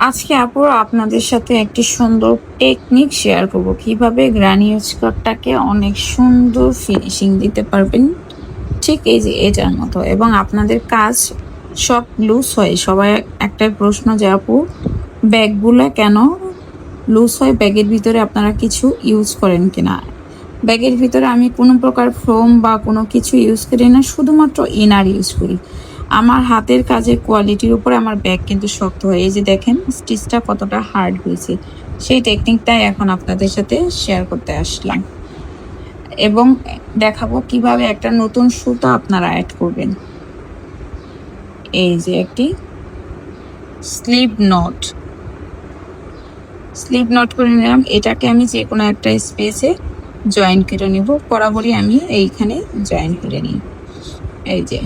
আজকে আপুর আপনাদের সাথে একটি সুন্দর টেকনিক শেয়ার করব। কীভাবে গ্রানি স্কার্টটাকে অনেক সুন্দর ফিনিশিং দিতে পারবেন? ঠিক এই যে এটার মতো। এবং আপনাদের কাজ সব লুজ হয়। সবাই একটাই প্রশ্ন যে, আপু, ব্যাগগুলো কেন লুজ হয়? ব্যাগের ভিতরে আপনারা কিছু ইউজ করেন কিনা? ব্যাগের ভিতরে আমি কোনো প্রকার ফোম বা কোনো কিছু ইউজ করি না। শুধুমাত্র ইনার ইউজ করি। আমার হাতের কাজের কোয়ালিটির উপরে আমার ব্যাগ কিন্তু শক্ত হয়। এই যে দেখেন স্টিচটা কতটা হার্ড হয়েছে। সেই টেকনিকটাই এখন আপনাদের সাথে শেয়ার করতে আসলাম। এবং দেখাবো কীভাবে একটা নতুন সুতো আপনারা অ্যাড করবেন। এই যে একটি স্লিপ নট স্লিপ নট করে নিলাম। এটাকে আমি যে কোনো একটা স্পেসে জয়েন করে নিব। বরাবরই আমি এইখানে জয়েন করে নিই। এই যে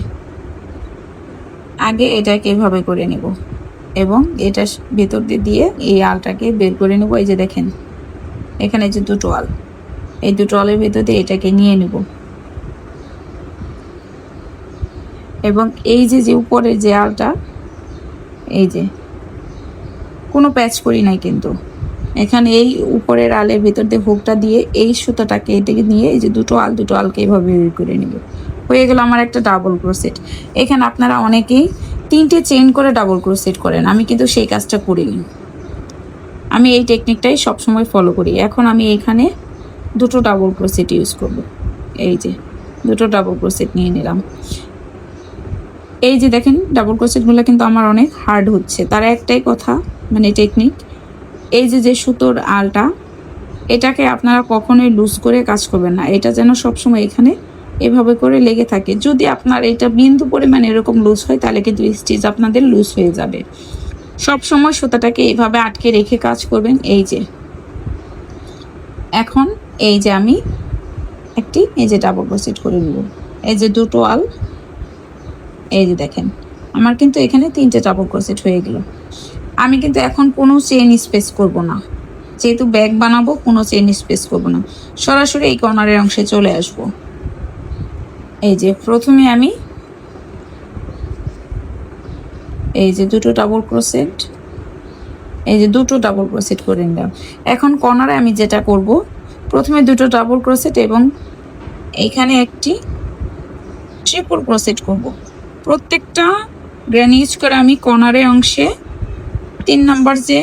আগে এটাকে এভাবে করে নেব। এবং এটা ভেতর দিয়ে দিয়ে এই আলটাকে বের করে নেব। এই যে দেখেন, এখানে যে দুটো আল, এই দুটো আলের ভেতর দিয়ে এটাকে নিয়ে নেব। এবং এই যে যে উপরের যে আলটা, এই যে, কোনো প্যাচ করি নাই কিন্তু। এখানে এই উপরের আলের ভেতর দিয়ে হুকটা দিয়ে এই সুতোটাকে এটাকে নিয়ে এই যে দুটো আল, দুটো আলকে এইভাবে বের করে নেব। হয়ে গেল আমার একটা ডাবল ক্রোসেট এখানে আপনারা অনেকেই তিনটে চেইন করে ডাবল ক্রোসেট করেন। আমি কিন্তু সেই কাজটা করিনি। আমি এই টেকনিকটাই সবসময় ফলো করি। এখন আমি এখানে দুটো ডাবল ক্রোসেট ইউজ করব। এই যে, দুটো ডাবল ক্রোসেট নিয়ে নিলাম। এই যে দেখেন ডাবল ক্রোসেটগুলো কিন্তু আমার অনেক হার্ড হচ্ছে। তার একটাই কথা মানে টেকনিক এই যে যে সুতোর আলটা, এটাকে আপনারা কখনোই লুজ করে কাজ করবেন না। এটা যেন সবসময় এখানে এভাবে করে লেগে থাকে। যদি আপনার এটা বিন্দু পরিমাণ এরকম লুজ হয়, তাহলে কিন্তু স্টিচ আপনাদের লুজ হয়ে যাবে। সব সময় সুতাটাকে এইভাবে আটকে রেখে কাজ করবেন, এই যে। এখন এই যে আমি একটি, এই যে ডাবল ক্রোসেট করে নেব। এই যে দুটো আল, এই যে দেখেন, আমার কিন্তু এখানে তিনটে ডাবল ক্রোসেট হয়ে গেল। আমি কিন্তু এখন কোনো চেন স্পেস করব না। যেহেতু ব্যাগ বানাবো, কোনো চেন স্পেস করব না। সরাসরি এই কর্নারের অংশে চলে আসব। এই যে প্রথমে আমি এই যে দুটো ডাবল ক্রোসেট এই যে দুটো ডাবল ক্রোসেট করে নিলাম। এখন কর্নারে আমি যেটা করব, প্রথমে দুটো ডাবল ক্রোসেট এবং এইখানে একটি ট্রিপল ক্রোসেট করব। প্রত্যেকটা গ্র্যান ইউজ করে আমি কর্নারের অংশে তিন নাম্বার যে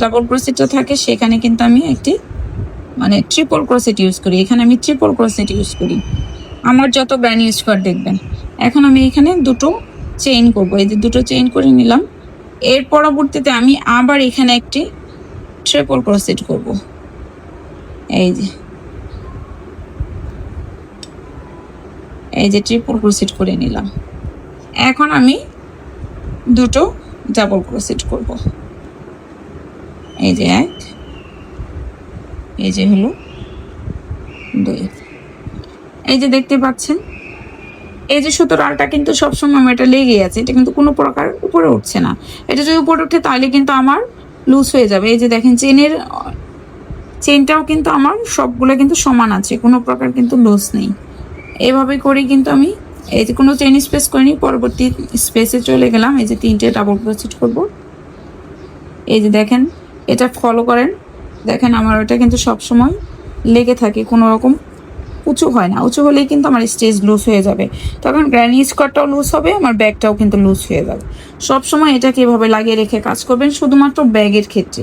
ডাবল ক্রোসেটটা থাকে, সেখানে কিন্তু আমি একটি মানে ট্রিপল ক্রোসেট ইউজ করি। এখানে আমি ট্রিপল ক্রোসেট ইউজ করি। আমার যত ব্যান ইউজ করে দেখবেন, এখন আমি এখানে দুটো চেইন করব। এই যে দুটো চেইন করে নিলাম। এর পরবর্তীতে আমি আবার এখানে একটি ট্রিপল ক্রোসেট করব। এই যে। এই যে ট্রিপল ক্রোসেট করে নিলাম। এখন আমি দুটো ডাবল ক্রোসেট করব। এই যে এক, এই যে হলো দুই। এই যে দেখতে পাচ্ছেন, এই যে সুতোর আলটা কিন্তু সবসময় এটা লেগে আছে, এটা কিন্তু কোনো প্রকার উপরে উঠছে না। এটা যদি উপরে উঠে তাহলে কিন্তু আমার লুজ হয়ে যাবে। এই যে দেখেন, চেনের, চেনটাও কিন্তু আমার সবগুলো কিন্তু সমান আছে, কোনো প্রকার কিন্তু লুজ নেই। এভাবে করে কিন্তু আমি এই যে কোনো চেন স্পেস করিনি, পরবর্তী স্পেসে চলে গেলাম। এই যে তিনটে ডাবল ক্রোসেট করব। এই যে দেখেন, এটা ফলো করেন। দেখেন, আমার ওটা কিন্তু সবসময় লেগে থাকে কোনো রকম উঁচু হয় না, উঁচু হলেই কিন্তু আমার স্টেজ লুজ হয়ে যাবে। তখন গ্র্যানি স্কার্টটাও লুজ হবে, আমার ব্যাগটাও কিন্তু লুজ হয়ে যাবে। সব সময় এটাকে এভাবে লাগিয়ে রেখে কাজ করবেন শুধুমাত্র ব্যাগের ক্ষেত্রে।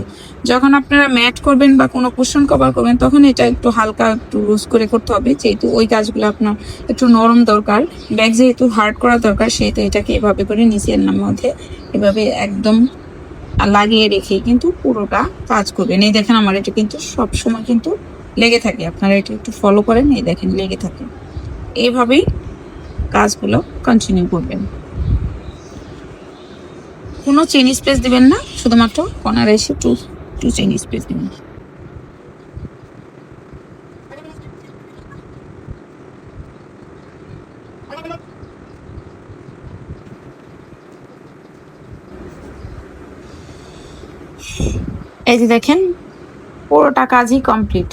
যখন আপনারা ম্যাট করবেন বা কোনো কুশন কভার করবেন, তখন এটা একটু হালকা একটু লুজ করে করতে হবে, যেহেতু ওই কাজগুলো আপনার একটু নরম দরকার। ব্যাগ যেহেতু হার্ড করা দরকার, সেহেতু এটাকে এভাবে করে নিচের মধ্যে এভাবে একদম লাগিয়ে রেখে কিন্তু পুরোটা কাজ করবেন। এই দেখেন আমার এটা কিন্তু সবসময় কিন্তু লেগে থাকে। আপনারা এটা একটু ফলো করেন, এই দেখেন লেগে থাকে। এইভাবেই কাজগুলো কন্টিনিউ করবেন। কোনো চেন স্পেস দিবেন না, শুধুমাত্র কর্নারে এসে টু টু চেন স্পেস দিবেন। এই যে দেখেন, পুরোটা কাজই কমপ্লিট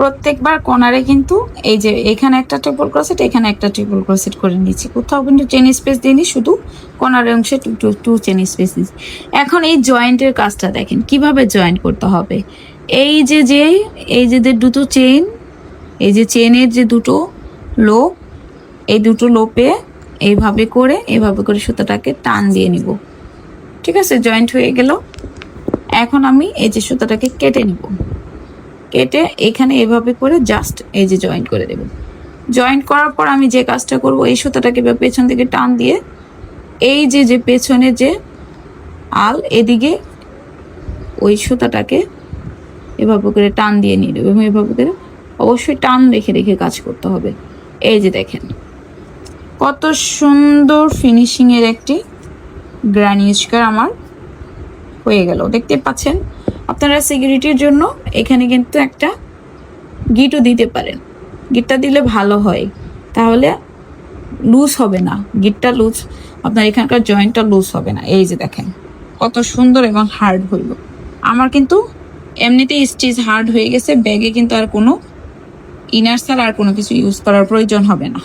প্রত্যেকবার কোনারে কিন্তু এই যে এখানে একটা ট্রিপল ক্রসেট এখানে একটা ট্রিপল ক্রসেট করে নিয়েছি। কোথাও কিন্তু চেন স্পেস দিইনি, শুধু কোনারের অংশে two two two chain space দিচ্ছি এখন এই জয়েন্টের কাজটা দেখেন, কীভাবে জয়েন্ট করতে হবে? এই যে যে, এই যে দুটো চেন এই যে চেনের যে দুটো লোপ এই দুটো লোপে এইভাবে করে এইভাবে করে সুতাটাকে টান দিয়ে নিব। ঠিক আছে জয়েন্ট হয়ে গেল। এখন আমি এই যে সুতাটাকে কেটে নিব। কেটে এখানে এভাবে করে জাস্ট এই যে জয়েন্ট করে দেব। জয়েন্ট করার পর আমি যে কাজটা করব, এই সুতাটাকে পেছন থেকে টান দিয়ে এই যে যে পেছনে যে আল এদিকে ওই সুতাটাকে এভাবে করে টান দিয়ে নিয়ে নেবে এবং এভাবে করে অবশ্যই টান রেখে রেখে কাজ করতে হবে। এই যে দেখেন, কত সুন্দর ফিনিশিংয়ের একটি গ্রানি স্কোয়ার আমার হয়ে গেল। দেখতে পাচ্ছেন? আপনারা সিকিউরিটির জন্য এখানে কিন্তু একটা গিটও দিতে পারেন। গিটটা দিলে ভালো হয়। তাহলে লুজ হবে না। গিটটা লুজ আপনার এখানকার জয়েন্টটা লুজ হবে না। এই যে দেখেন, কত সুন্দর এবং হার্ড হইল। আমার কিন্তু এমনিতেই স্টিচ হার্ড হয়ে গেছে ব্যাগে কিন্তু আর কোনো ইনার ছাড়া আর কোনো কিছু ইউজ করার প্রয়োজন হবে না।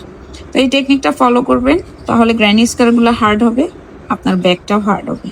তো এই টেকনিকটা ফলো করবেন, তাহলে গ্র্যানি স্কারগুলো হার্ড হবে, আপনার ব্যাগটাও হার্ড হবে।